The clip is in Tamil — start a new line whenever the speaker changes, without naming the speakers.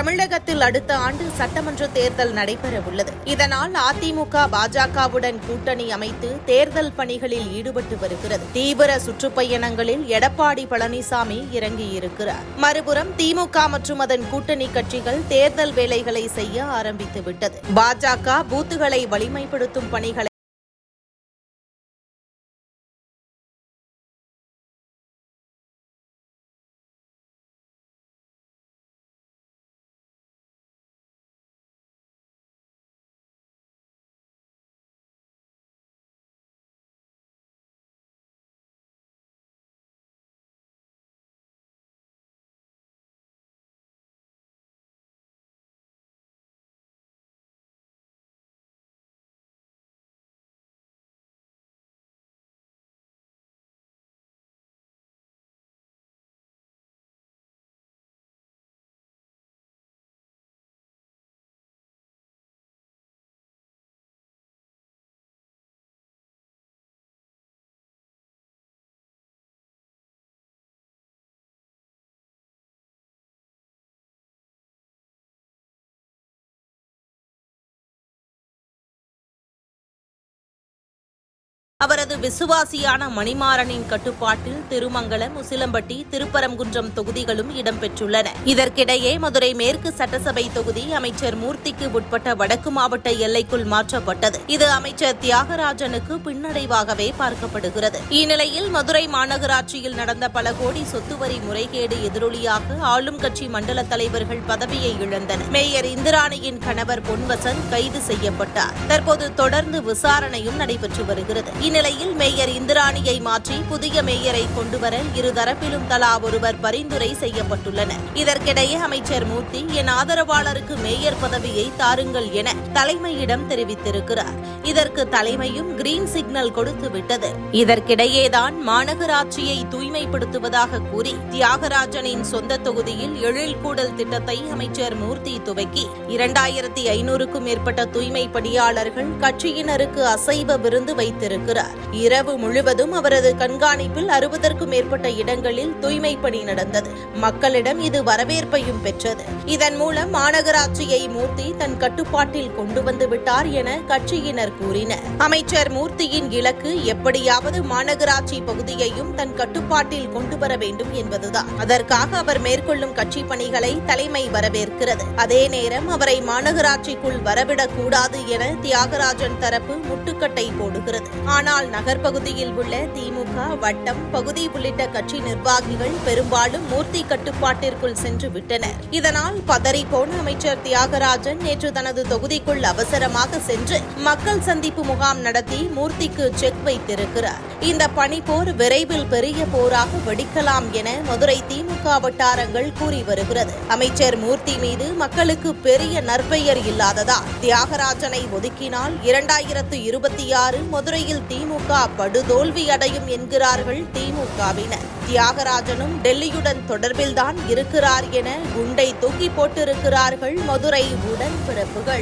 தமிழகத்தில் அடுத்த ஆண்டு சட்டமன்ற தேர்தல் நடைபெற உள்ளது இதனால் அதிமுக பாஜகவுடன் கூட்டணி அமைத்து தேர்தல் பணிகளில் ஈடுபட்டு வருகிறது. தீவிர சுற்றுப்பயணங்களில் எடப்பாடி பழனிசாமி இறங்கியிருக்கிறார். மறுபுறம் திமுக மற்றும் அதன் கூட்டணி கட்சிகள் தேர்தல் வேலைகளை செய்ய ஆரம்பித்து விட்டது பாஜக பூத்துகளை வலிமைப்படுத்தும் பணிகளை அவரது விசுவாசியான மணிமாறனின் கட்டுப்பாட்டில் திருமங்கலம் உசிலம்பட்டி திருப்பரங்குன்றம் தொகுதிகளும் இடம்பெற்றுள்ளன. இதற்கிடையே மதுரை மேற்கு சட்டசபை தொகுதி அமைச்சர் மூர்த்திக்கு உட்பட்ட வடக்கு மாவட்ட எல்லைக்குள் மாற்றப்பட்டது. இது அமைச்சர் தியாகராஜனுக்கு பின்னடைவாகவே பார்க்கப்படுகிறது. இந்நிலையில் மதுரை மாநகராட்சியில் நடந்த பல கோடி சொத்து வரி முறைகேடு எதிரொலியாக ஆளும் கட்சி மண்டல தலைவர்கள் பதவியை இழந்தனர். மேயர் இந்திராணியின் கணவர் பொன்வசன் கைது செய்யப்பட்டார். தற்போது தொடர்ந்து விசாரணையும் நடைபெற்று வருகிறது. இந்நிலையில் மேயர் இந்திராணியை மாற்றி புதிய மேயரை கொண்டுவர இருதரப்பிலும் தலா ஒருவர் பரிந்துரை செய்யப்பட்டுள்ளனர். இதற்கிடையே அமைச்சர் மூர்த்தி என் ஆதரவாளருக்கு மேயர் பதவியை தாருங்கள் என தலைமையிடம் தெரிவித்திருக்கிறார். இதற்கு தலைமையும் கிரீன் சிக்னல் கொடுத்து விட்டது. இதற்கிடையேதான் மாநகராட்சியை தூய்மைப்படுத்துவதாக கூறி தியாகராஜனின் சொந்த தொகுதியில் எழில் கூடல் திட்டத்தை அமைச்சர் மூர்த்தி துவக்கி இரண்டாயிரத்தி ஐநூறுக்கும் மேற்பட்ட தூய்மை பணியாளர்கள் கட்சியினருக்கு அசைவ விருந்து வைத்திருக்கிறார். இரவு முழுவதும் அவரது கண்காணிப்பில் அறுபதற்கும் மேற்பட்ட இடங்களில் தூய்மை பணி நடந்தது. மக்களிடம் இது வரவேற்பையும் பெற்றது. இதன் மூலம் மாநகராட்சியை மூர்த்தி தன் கட்டுப்பாட்டில் கொண்டு வந்து விட்டார் என கட்சியினர் கூறினர். அமைச்சர் மூர்த்தியின் இலக்கு எப்படியாவது மாநகராட்சி பகுதியையும் தன் கட்டுப்பாட்டில் கொண்டு வர வேண்டும் என்பதுதான். அதற்காக அவர் மேற்கொள்ளும் கட்சி பணிகளை தலைமை வரவேற்கிறது. அதே நேரம் அவரை மாநகராட்சிக்குள் வரவிடக் கூடாது என தியாகராஜன் தரப்பு முட்டுக்கட்டை போடுகிறது. ஆனால் நகர்ப்பகுதியில் உள்ள திமுக வட்டம் பகுதி உள்ளிட்ட கட்சி நிர்வாகிகள் பெரும்பாலும் மூர்த்தி கட்டுப்பாட்டிற்குள் சென்று விட்டனர். இதனால் பதறிப்போன அமைச்சர் தியாகராஜன் நேற்று தனது தொகுதிக்குள் அவசரமாக சென்று மக்கள் சந்திப்பு முகாம் நடத்தி மூர்த்திக்கு செக் வைத்திருக்கிறார். இந்த பணிப்போர் விரைவில் பெரிய போராக வெடிக்கலாம் என மதுரை திமுக வட்டாரங்கள் கூறி வருகிறது. அமைச்சர் மூர்த்தி மீது மக்களுக்கு பெரிய நற்பெயர் இல்லாததால் தியாகராஜனை ஒதுக்கினால் இரண்டாயிரத்து இருபத்தி ஆறு மதுரையில் தி திமுக படுதோல்வி அடையும் என்கிறார்கள் திமுகவினர். தியாகராஜனும் டெல்லியுடன் தொடர்பில்தான் இருக்கிறார் என குண்டை தூக்கி போட்டிருக்கிறார்கள் மதுரை உடன்பிறப்புகள்.